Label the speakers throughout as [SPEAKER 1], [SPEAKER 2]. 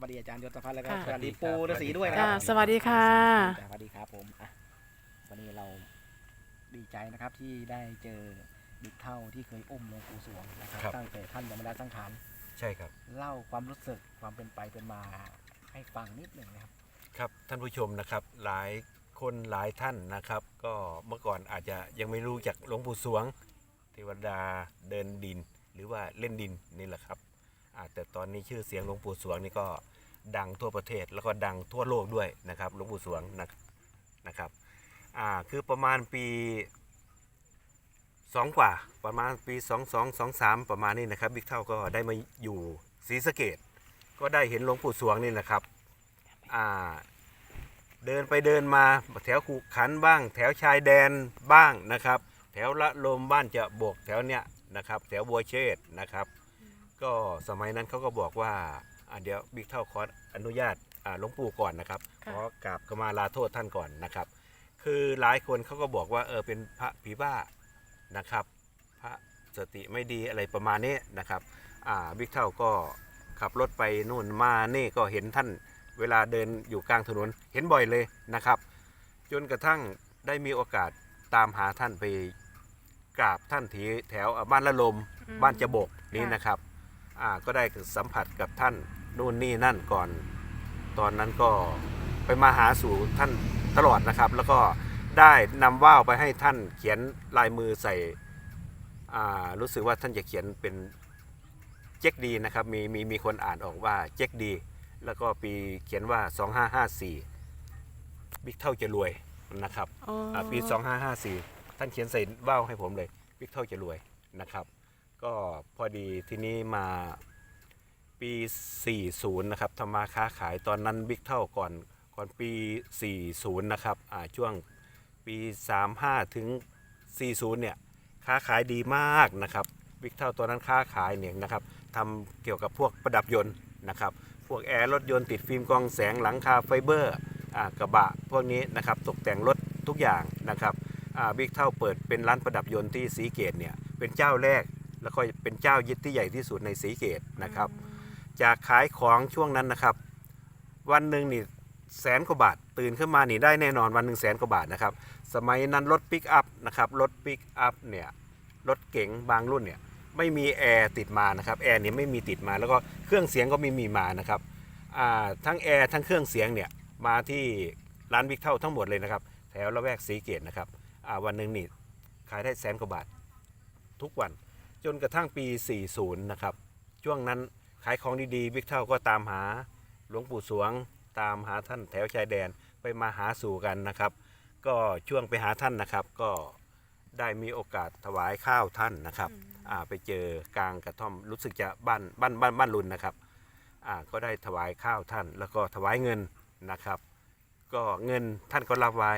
[SPEAKER 1] วัสดีอาจารย์ยศพัฒน์แล้วก็
[SPEAKER 2] ค่ะ
[SPEAKER 1] สวัสดีปูฤาษีด้วยนะค
[SPEAKER 2] จ้า
[SPEAKER 1] รับ
[SPEAKER 2] สวัสดีค่ะ
[SPEAKER 1] สวัสดีครับผมอะวันนี้เราดีใจนะครับที่ได้เจอบิ๊กเท่าที่เคยอุ้มหลวงปู่สวงนะครับ
[SPEAKER 3] ครับ
[SPEAKER 1] ตั้งแต่ท่านยังไม่ได้สังขาร
[SPEAKER 3] ใช่ครับ
[SPEAKER 1] เล่าความรู้สึกความเป็นไปเป็นมาให้ฟังนิดหนึ่งนะครับ
[SPEAKER 3] ครับ ท่านผู้ชมนะครับหลายคนหลายท่านนะครับ ก็เมื่อก่อนอาจจะยังไม่รู้จักหลวงปู่สวง เทวดาเดินดิน หรือว่าเล่นดินนี่แหละครับอ่าแต่ตอนนี้ชื่อเสียงหลวงปู่สวงนี่ก็ ดังทั่วประเทศแล้วก็ดังทั่วโลกด้วยนะครับหลวงปู่สวงนะนะครับอ่าคือประมาณปีสองกว่าประมาณปี 2 2 2 3 ประมาณนี้นะครับบิ๊กเท่าก็ได้มาอยู่ศรีสะเกดก็ได้เห็นหลวงปู่สวงนี่นะครับอ่าเดินไปเดินมาแถวขุขันบ้าง แถวชายแดนบ้างนะครับ แถวละลมบ้านจะบกแถวเนี้ยนะครับ แถวบัวเชษนะครับ ก็สมัยนั้นเขาก็บอกว่า อ่าเดี๋ยวบิ๊กเท่าขออนุญาตอ่าหลวงปู่ก่อนนะครับ
[SPEAKER 2] ค่ะ
[SPEAKER 3] ขอกราบขมาลาโทษท่านก่อนนะครับ คือหลายคนเขาก็บอกว่าเออเป็นพระผีบ้านะครับ พระสติไม่ดีอะไรประมาณนี้นะครับอ่าบิ๊กเท่าก็ขับรถไปนู่นมานี่ก็เห็นท่านเวลาเดินอยู่กลางถนนเห็นบ่อยเลยนะครับ จนกระทั่งได้มีโอกาสตามหาท่านไปกราบท่านทีแถวอ่าบ้านละลม
[SPEAKER 2] อืม
[SPEAKER 3] บ้านจะบกนี้
[SPEAKER 2] ค่ะ
[SPEAKER 3] นะครับ อ่าก็ได้สัมผัสกับท่าน นู่นนี่นั่นก่อน ตอนนั้นก็ไปมาหาสู่ท่านตลอดนะครับ แล้วก็ได้นำว่าวไปให้ท่านเขียนลายมือใส่อ่ารู้สึกว่าท่านจะเขียนเป็นเจ๊กดีนะครับมีมีมีคนอ่านออกว่าเจ๊กดี แล้วก็ปีเขียนว่า 2554บิ๊กเท่าจะรวยนะครับ
[SPEAKER 2] อ๋ออ
[SPEAKER 3] อ่าปี 2554 ท่านเขียนใส่ว่าวให้ผมเลยบิ๊กเท่าจะรวยนะครับ ก็พอดีทีนี้มา ปี 40 นะครับทำมาค้าขายตอนนั้นบิ๊กเท่าก่อนก่อนปี 40 นะครับอ่าช่วงปี 35 ถึง 40 เนี่ยค้าขายดีมากนะครับบิ๊กเท่าตัวนั้นค้าขายเนี่ยนะครับทำเกี่ยวกับพวกประดับยนต์นะครับพวกแอร์รถยนต์ติดฟิล์มกองแสงหลังคาไฟเบอร์อ่ากระบะพวกนี้นะครับตกแต่งรถทุกอย่างนะครับบิ๊กเท่าเปิดเป็นร้านประดับยนต์ที่สีเกตเนี่ยเป็นเจ้าแรกแล้วก็เป็นเจ้ายึดที่ใหญ่ที่สุดในสีเกตนะครับ จากขายของช่วงนั้นนะครับ วันหนึ่งนี่แสนกว่าบาท ตื่นขึ้นมานี่ได้แน่นอนวันหนึ่งแสนกว่าบาทนะครับ สมัยนั้นรถปิกอัพนะครับรถปิกอัพเนี่ยรถเก๋งบางรุ่นเนี่ยไม่มีแอร์ติดมานะครับแอร์เนี่ยไม่มีติดมาแล้วก็เครื่องเสียงก็ไม่มีมานะครับทั้งแอร์ทั้งเครื่องเสียงเนี่ยมาที่ร้านบิ๊กเท่าทั้งหมดเลยนะครับ แถวละแวกสีเกตนะครับวันหนึ่งนี่ขายได้แสนกว่าบาททุกวัน จนกระทั่งปี 40 นะครับ ช่วงนั้น ขายของดีๆบิ๊กเท่าก็ตามหาหลวงปู่สวง ตามหาท่านแถวชายแดนไปมาหาสู่กันนะครับ ก็ช่วงไปหาท่านนะครับ ก็ได้มีโอกาสถวายข้าวท่านนะครับอ่าไปเจอกลางกระท่อมรู้สึกจะบ้านบ้านบ้านบ้านรุนนะครับอ่าก็ได้ถวายข้าวท่าน แล้วก็ถวายเงินนะครับ ก็เงินท่านก็รับไว้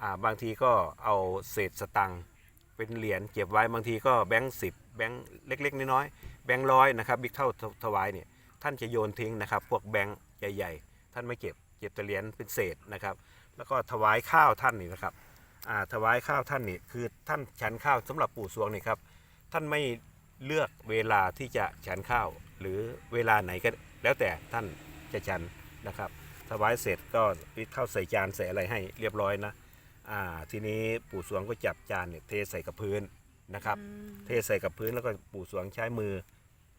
[SPEAKER 3] อ่าบางทีก็เอาเศษสตังค์ เป็นเหรียญเก็บไว้บางทีก็แบงค์สิบแบงค์เล็ก ๆ น้อยๆแบงค์ร้อยนะครับบิ๊กเท่าถวายเนี่ยท่านจะโยนทิ้งนะครับ พวกแบงค์ใหญ่ๆ ท่านไม่เก็บเก็บแต่เหรียญเป็นเศษนะครับ แล้วก็ถวายข้าวท่านนี่นะครับถวายข้าวท่านนี่คือท่านฉันข้าวสำหรับปู่สวงนี่ครับท่านไม่เลือกเวลาที่จะฉันข้าว หรือเวลาไหนก็แล้วแต่ท่านจะฉันนะครับถวายเสร็จก็ปิดข้าวใส่จานใส่อะไรให้เรียบร้อยนะ อ่าทีนี้ปู่สวงก็จับจานเนี่ยเทใส่กับพื้นนะครับ
[SPEAKER 2] อืม
[SPEAKER 3] เทใส่กับพื้นแล้วก็ปู่สวงใช้มือ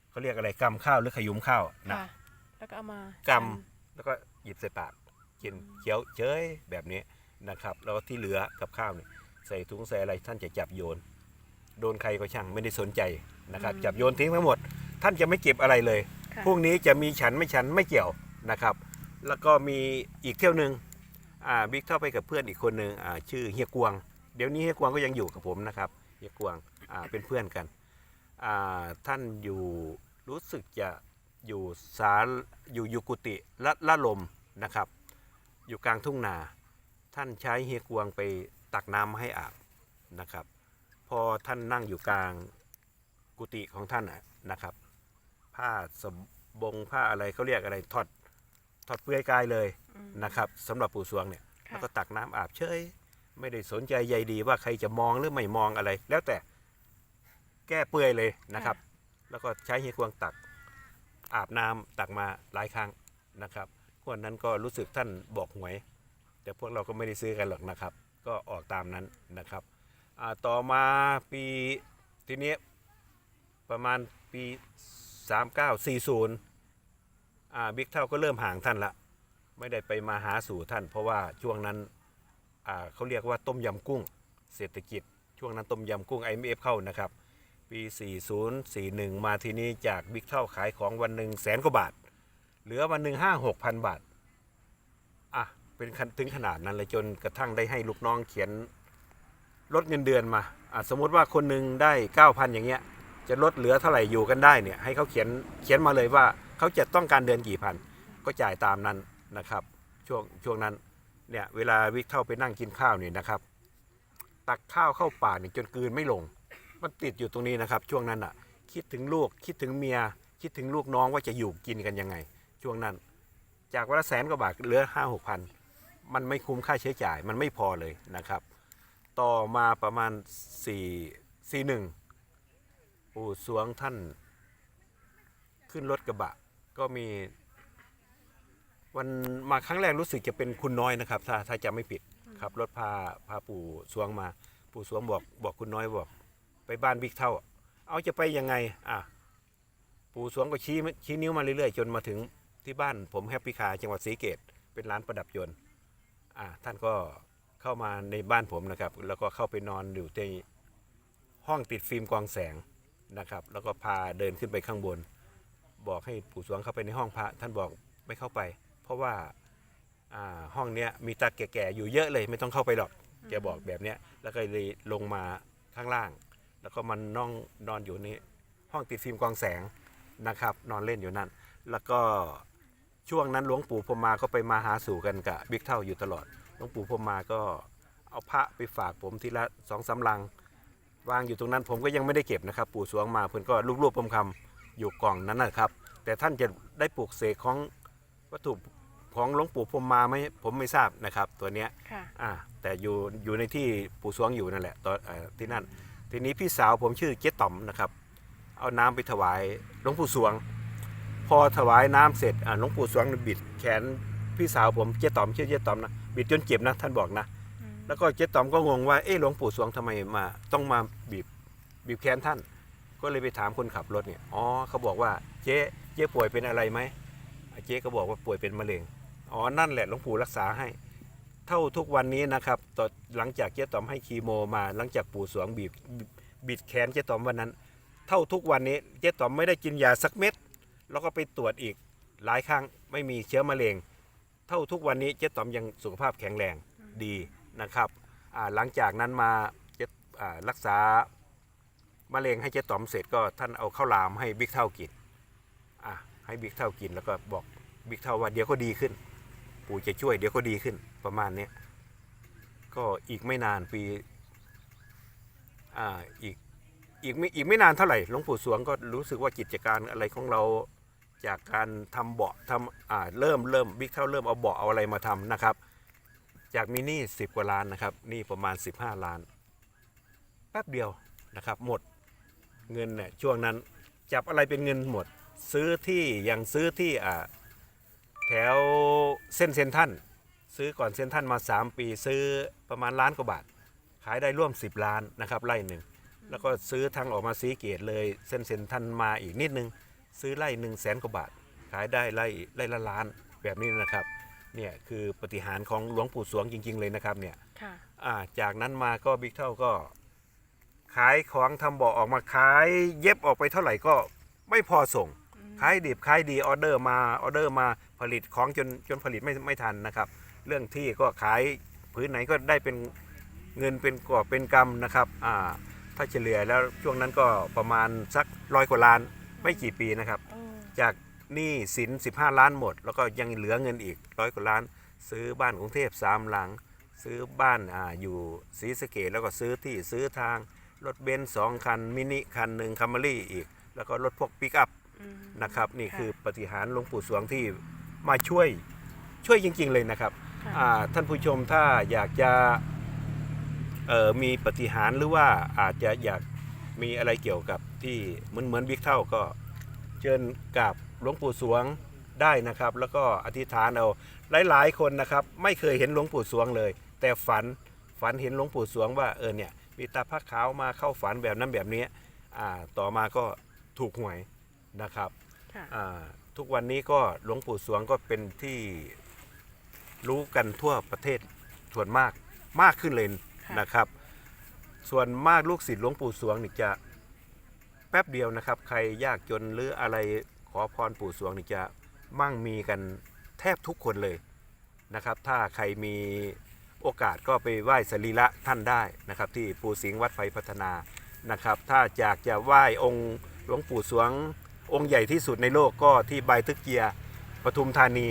[SPEAKER 3] เขาเรียกอะไรกำข้าวหรือขยุมข้าวนะ
[SPEAKER 2] ค่ะแล้วก็เอามากำ
[SPEAKER 3] แล้วก็หยิบใส่ปากกินเคี้ยวเฉยแบบนี้นะครับ แล้วก็ที่เหลือกับข้าวเนี่ยใส่ถุงใส่อะไรท่านจะจับโยน โดนใครก็ช่างไม่ได้สนใจนะครับ จับโยนทิ้งทั้งหมด ท่านจะไม่เก็บอะไรเลย
[SPEAKER 2] ค่ะ
[SPEAKER 3] พรุ่งนี้จะมีฉันไม่ฉันไม่เกี่ยวนะครับ แล้วก็มีอีกเที่ยวหนึ่งอ่า บิ๊กเข้าไปกับเพื่อนอีกคนหนึ่งชื่อเฮียกวง เดี๋ยวนี้เฮียกวงก็ยังอยู่กับผมนะครับเฮียกวงเป็นเพื่อนกันท่านอยู่รู้สึกจะอยู่สารอยู่ยูกุฏิละละลมนะครับ อยู่กลางทุ่งนาท่านใช้เฮียกวงไปตักน้ำมาให้อาบนะครับ พอท่านนั่งอยู่กลางกุฏิของท่านนะนะครับ ผ้าสบงผ้าอะไรเขาเรียกอะไรถอด ถอดเปลือยกายเลย
[SPEAKER 2] อืม
[SPEAKER 3] นะครับสำหรับปู่สวงเนี่ย
[SPEAKER 2] ค่ะ
[SPEAKER 3] แล้วก็ตักน้ำอาบเฉยไม่ได้สนใจใยดีว่าใครจะมองหรือไม่มองอะไร แล้วแต่แก้เปลือยเลยนะครับ แล้วก็ใช้เฮียกวงตักอาบน้ำตักมาหลายครั้งนะครับงวดนั้นก็รู้สึกท่านบอกหวย แต่พวกเราก็ไม่ได้ซื้อกันหรอกนะครับ ก็ออกตามนั้นนะครับอ่าต่อมาปีทีนี้ประมาณปี 3940อ่า บิ๊กเท่าก็เริ่มห่างท่านละ ไม่ได้ไปมาหาสู่ท่าน เพราะว่าช่วงนั้นเขาเรียกว่าต้มยำกุ้งเศรษฐกิจ ช่วงนั้นต้มยำกุ้ง IMF เข้านะครับ ปี 40 41 มาทีนี้จากบิ๊กเท่าขายของวันหนึ่งแสนกว่าบาท เหลือวันหนึ่งห้าหกพันบาทอะเป็นขั้นถึงขนาดนั้นเลยจนกระทั่งได้ให้ลูกน้องเขียนลดเงินเดือนมาอะสมมติว่าคนหนึ่งได้ 9,000 อย่างเงี้ย จะลดเหลือเท่าไหร่อยู่กันได้เนี่ยให้เขาเขียนเขียนมาเลยว่า เขาจะต้องการเดือนกี่พันก็จ่ายตามนั้นนะครับ ช่วงช่วงนั้นเนี่ยเวลาวิกเข้าไปนั่งกินข้าวเนี่ยนะครับ ตักข้าวเข้าปากเนี่ยจนกืนไม่ลง มันติดอยู่ตรงนี้นะครับ ช่วงนั้นอะ คิดถึงลูกคิดถึงเมีย คิดถึงลูกน้องว่าจะอยู่กินกันยังไง ช่วงนั้น จากวันละแสนกว่าบาทเหลือห้าหกพันมันไม่คุ้มค่าใช้จ่ายมันไม่พอเลยนะครับ ต่อมาประมาณสี่สี่หนึ่งปู่สวงท่าน ขึ้นรถกระบะ ก็มี วันมาครั้งแรกรู้สึกจะเป็นคุณน้อยนะครับ ถ้าถ้าจำไม่ผิดครับรถพาพาปู่สวงมา ปู่สวงบอกบอกคุณน้อยบอก ไปบ้านบิ๊กเท่า เอาจะไปยังไง อะ ปู่สวงก็ชี้ชี้นิ้วมาเรื่อยๆ จนมาถึงที่บ้านผมแฮปปี้คาจังหวัดศรีเกตเป็นร้านประดับยนต์อะท่านก็เข้ามาในบ้านผมนะครับ แล้วก็เข้าไปนอนอยู่ในห้องติดฟิล์มกองแสงนะครับ แล้วก็พาเดินขึ้นไปข้างบน บอกให้ปู่สวงเข้าไปในห้องพระ ท่านบอกไม่เข้าไป เพราะว่าห้องเนี้ยมีตาแก่ๆอยู่เยอะเลยไม่ต้องเข้าไปหรอกแกบอกแบบเนี้ยแล้วก็เลยลงมาข้างล่าง แล้วก็มันนอนนอนอยู่ในห้องติดฟิล์มกองแสงนะครับ นอนเล่นอยู่นั่น แล้วก็ช่วงนั้นหลวงปู่พรมมาก็ไปมาหาสู่กันกับบิ๊กเท่าอยู่ตลอดหลวงปู่พรมมาก็เอาพระไปฝากผมทีละสองสาลังวางอยู่ตรงนั้นผมก็ยังไม่ได้เก็บนะครับ ปู่สวงมาเพื่อนก็รูปๆคำๆ อยู่กล่องนั้นนะครับ แต่ท่านจะได้ปลูกเสกของวัตถุของหลวงปู่พรหมมาไหมผมไม่ทราบนะครับ ตัวเนี้ย
[SPEAKER 2] ค่ะ
[SPEAKER 3] อ่าแต่อยู่อยู่ในที่ปู่สวงอยู่นั่นแหละตอนเอ่อที่นั่น ทีนี้พี่สาวผมชื่อเจ๊ต่อมนะครับ เอาน้ำไปถวายหลวงปู่สวง พอถวายน้ำเสร็จอ่าหลวงปู่สวงบิดแขนพี่สาวผมเจ๊ต่อมชื่อเจ๊ต่อมนะบิดจนเจ็บนะท่านบอกนะ แล้วก็เจ๊ต่อมก็งงว่า เอ๊ะหลวงปู่สวงทำไมมา ต้องมาบีบบีบแขนท่าน ก็เลยไปถามคนขับรถเนี่ยอ๋อเขาบอกว่าเจ๊เจ๊ป่วยเป็นอะไรไหมเจ๊ก็บอกว่าป่วยเป็นมะเร็งอ๋อนั่นแหละหลวงปู่รักษาให้ เท่าทุกวันนี้นะครับต่อหลังจากเจ๊ตอมให้คีโมมา หลังจากปู่สวงบีบบิดแขนเจ๊ตอมวันนั้น เท่าทุกวันนี้เจ๊ตอมไม่ได้กินยาสักเม็ดแล้วก็ไปตรวจอีกหลายครั้งไม่มีเชื้อมะเร็ง เท่าทุกวันนี้เจ๊ตอมยังสุขภาพแข็งแรงดีนะครับหลังจากนั้นมาเจ๊อ่ารักษา มะเร็งให้เจ๊ตอมเสร็จก็ท่านเอาข้าวหลามให้บิ๊กเท่ากินอะให้บิ๊กเท่ากินแล้วก็บอกบิ๊กเท่าว่าเดี๋ยวก็ดีขึ้น ปู่จะช่วยเดี๋ยวก็ดีขึ้นประมาณนี้ก็อีกไม่นานปีอ่าอีกอีกไม่อีกไม่นานเท่าไหร่หลวงปู่สวงก็รู้สึกว่ากิจการอะไรของเราจากการทำเบาะทำอ่าเริ่มเริ่มบิ๊กเท่าเริ่มเอาเบาะเอาอะไรมาทำนะครับ จากมีหนี้สิบกว่าล้านนะครับนี่ประมาณ 15 ล้านแป๊บเดียวนะครับหมด เงินเนี่ยช่วงนั้นจับอะไรเป็นเงินหมด ซื้อที่ยังซื้อที่อ่าแถวเส้นเซนทรันซื้อก่อนเซนทรันมา 3 ปี ซื้อประมาณล้านกว่าบาท ขายได้ร่วม 10 ล้านนะครับไร่หนึ่งแล้วก็ซื้อทางออกมาสีเกตเลยเส้นเซนทรันมาอีกนิดนึง ซื้อไร่หนึ่งแสนกว่าบาท ขายได้ไร่ไร่ละล้านแบบนี้นะครับเนี่ยคือปฏิหารย์ของหลวงปู่สวงจริง ๆ เลยนะครับเนี่ย
[SPEAKER 2] ค่ะ
[SPEAKER 3] อ่าจากนั้นมาก็บิ๊กเท่าก็ ขายของทำเบาะออกมาขายเย็บออกไปเท่าไหร่ก็ไม่พอส่งขายดิบขายดีออเดอร์มาออเดอร์มาผลิตของจนจนผลิตไม่ไม่ทันนะครับ เรื่องที่ก็ขายพื้นไหนก็ได้เป็นเงินเป็นกอบเป็นกำนะครับอ่าถ้าเฉลี่ยแล้วช่วงนั้นก็ประมาณสักร้อยกว่าล้านไม่กี่ปีนะครับ
[SPEAKER 2] เออ
[SPEAKER 3] จากหนี้สิน 15 ล้านหมด แล้วก็ยังเหลือเงินอีกร้อยกว่าล้าน ซื้อบ้านกรุงเทพสามหลัง ซื้อบ้านอาอยู่ศรีสะเกดแล้วก็ซื้อที่ซื้อทาง รถเบนซ์สองคัน มินิคันหนึ่งคัมเมรี่อีก แล้วก็รถพวกปิกอัพ
[SPEAKER 2] อืม
[SPEAKER 3] นะครับ นี่
[SPEAKER 2] ค่ะ
[SPEAKER 3] คือปฏิหารย์หลวงปู่สวงที่มาช่วยช่วยจริง ๆ เลยนะครับ
[SPEAKER 2] ค่ะ
[SPEAKER 3] อ่าท่านผู้ชมถ้าอยากจะเอ่อมีปฏิหารย์หรือว่าอาจจะอยากมีอะไรเกี่ยวกับที่เหมือนเหมือนบิ๊กเท่าก็เชิญกับหลวงปู่สวงได้นะครับ แล้วก็อธิษฐานเอาหลาย ๆ คนนะครับ ไม่เคยเห็นหลวงปู่สวงเลย แต่ฝันฝันเห็นหลวงปู่สวงว่าเออเนี่ย มีตาผ้าขาวมาเข้าฝันแบบนั้นแบบนี้อ่าต่อมาก็ถูกหวยนะครับ
[SPEAKER 2] ค่ะ
[SPEAKER 3] อ่าทุกวันนี้ก็หลวงปู่สวงก็เป็นที่รู้กันทั่วประเทศส่วนมากมากขึ้นเลย
[SPEAKER 2] ค่ะ
[SPEAKER 3] นะครับ ส่วนมากลูกศิษย์หลวงปู่สวงนี่จะแป๊บเดียวนะครับ ใครยากจนหรืออะไรขอพรปู่สวงนี่จะมั่งมีกันแทบทุกคนเลยนะครับ ถ้าใครมี โอกาสก็ไปไหว้สรีระท่านได้นะครับที่ปู่สิงห์วัดไฟพัฒนานะครับ ถ้าอยากจะไหว้องค์หลวงปู่สวงองค์ใหญ่ที่สุดในโลกก็ที่ใบทึกเกียร์ปทุมธานี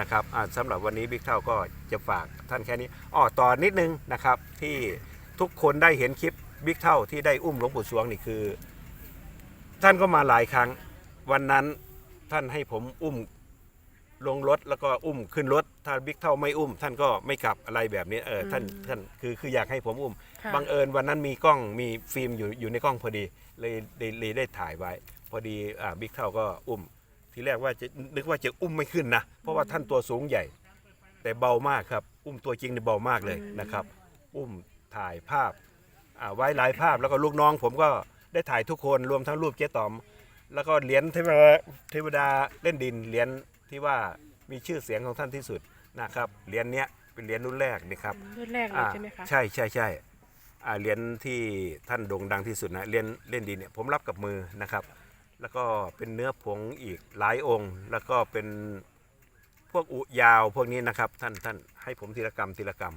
[SPEAKER 3] นะครับสำหรับวันนี้บิ๊กเท่าก็จะฝากท่านแค่นี้อ้อต่อนิดนึงนะครับที่ทุกคนได้เห็นคลิปบิ๊กเท่าที่ได้อุ้มหลวงปู่สวงนี่คือ ท่านก็มาหลายครั้ง วันนั้นท่านให้ผมอุ้ม ลงรถแล้วก็อุ้มขึ้นรถถ้าบิ๊กเท่าไม่อุ้ม ท่านก็ไม่กลับอะไรแบบนี้เออท่าน
[SPEAKER 2] อืม
[SPEAKER 3] ท่านคือคืออยากให้ผมอุ้ม
[SPEAKER 2] ค่ะ
[SPEAKER 3] บังเอิญวันนั้นมีกล้องมีฟิล์มอยู่อยู่ในกล้องพอดีเลยเลยเลยได้ถ่ายไว้ พอดีอ่าบิ๊กเท่าก็อุ้ม ทีแรกว่าจะนึกว่าจะอุ้มไม่ขึ้นนะ เพราะว่าท่านตัวสูงใหญ่ แต่เบามากครับ อุ้มตัวจริงเนี่ยเบามากเลยนะครับ อุ้มถ่ายภาพอ่าไว้หลายภาพแล้วก็ลูกน้อง ผมก็ได้ถ่ายทุกคนรวมทั้งรูปเจ๊ต๋อม แล้วก็เหรียญเทวดาเทวดาเล่นดินเหรียญ ที่ว่ามีชื่อเสียงของท่านที่สุดนะครับเหรียญเนี้ยเป็นเหรียญรุ่นแรกนะครับ
[SPEAKER 2] รุ่นแรกเลย
[SPEAKER 3] อ่า
[SPEAKER 2] ใช่ไหมคะ
[SPEAKER 3] ใช่ใช่ใช่อ่าเหรียญที่ท่านโด่งดังที่สุดนะเหรียญเล่นดินเนี่ยผมรับกับมือนะครับ แล้วก็เป็นเนื้อผงอีกหลายองค์ แล้วก็เป็นพวกอุยาวพวกนี้นะครับท่านท่านให้ผมทีละกรรมทีละกรรม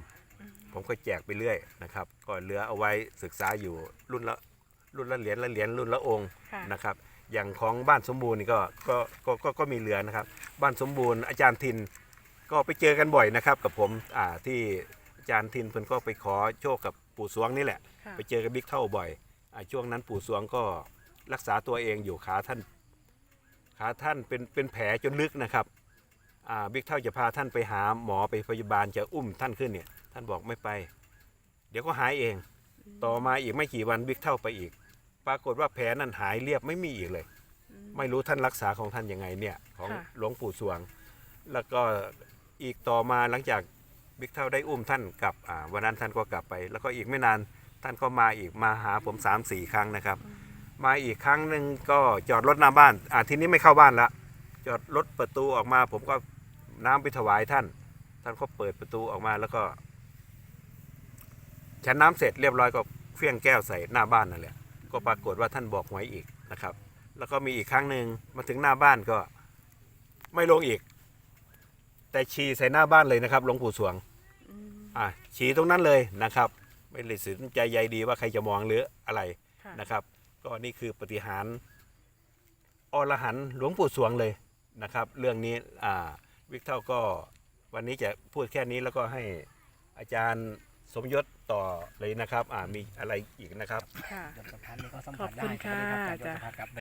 [SPEAKER 3] ผมก็แจกไปเรื่อยนะครับ ก็เหลือเอาไว้ศึกษาอยู่รุ่นละรุ่นละเหรียญละเหรียญรุ่นละองค์
[SPEAKER 2] ค่ะ
[SPEAKER 3] นะครับ อย่างของบ้านสมบูรณ์นี่ก็ก็ก็ก็ก็มีเหลือนะครับ บ้านสมบูรณ์อาจารย์ทินก็ไปเจอกันบ่อยนะครับ กับผมอ่าที่อาจารย์ทินเพิ่นก็ไปขอโชคกับปู่สวงนี่แหละ
[SPEAKER 2] ค่ะ
[SPEAKER 3] ไปเจอกับบิ๊กเท่าบ่อยอาช่วงนั้นปู่สวงก็รักษาตัวเองอยู่ขาท่านขาท่านเป็นเป็นแผลจนลึกนะครับอ่าบิ๊กเท่าจะพาท่านไปหาหมอไปพยาบาลจะอุ้มท่านขึ้นเนี่ยท่านบอกไม่ไป เดี๋ยวก็หายเอง ต่อมาอีกไม่กี่วันบิ๊กเท่าไปอีก ปรากฏว่าแผลนั้นหายเรียบไม่มีอีกเลย ไม่รู้ท่านรักษาของท่านยังไงเนี่ย ของ
[SPEAKER 2] ค่ะ
[SPEAKER 3] หลวงปู่สวง แล้วก็อีกต่อมาหลังจากบิ๊กเท่าได้อุ้มท่านกลับอ่าวันนั้นท่านก็กลับไป แล้วก็อีกไม่นานท่านก็มาอีกมาหาผม3ามสี่ครั้งนะครับ มาอีกครั้งหนึ่งก็จอดรถหน้าบ้านอ่าทีนี้ไม่เข้าบ้านละจอดรถประตูออกมา ผมก็น้ำไปถวายท่าน ท่านก็เปิดประตูออกมาแล้วก็ฉันน้ำเสร็จเรียบร้อยก็เฟี้ยงแก้วใส่หน้าบ้านนั่นแหละ ก็ปรากฏว่าท่านบอกหวยอีกนะครับ แล้วก็มีอีกครั้งหนึ่งมาถึงหน้าบ้านก็ไม่ลงอีก แต่ฉี่ใส่หน้าบ้านเลยนะครับหลวงปู่สวง
[SPEAKER 2] อืม
[SPEAKER 3] อะฉี่ตรงนั้นเลยนะครับ ไม่ได้สนใจใยดีว่าใครจะมองหรืออะไร
[SPEAKER 2] ค่ะ
[SPEAKER 3] นะครับ ก็นี่คือปฏิหารย์อรหันต์หลวงปู่สวงเลยนะครับ เรื่องนี้อ่าวิกเท่าก็วันนี้จะพูดแค่นี้แล้วก็ให้อาจารย์สมยศ ต่อเลยนะครับ อ่ามีอะไรอีกนะครับ
[SPEAKER 2] ค่ะ
[SPEAKER 1] ยมสัมพันธ์นี่ก็สัม
[SPEAKER 2] ข
[SPEAKER 1] ผั
[SPEAKER 2] อ
[SPEAKER 1] ส
[SPEAKER 2] บ
[SPEAKER 1] ได้
[SPEAKER 2] คุณ
[SPEAKER 1] ใช่ไหมครับ
[SPEAKER 2] ค่ะ
[SPEAKER 1] อาจารย์ยมสัมพันธ์ครับ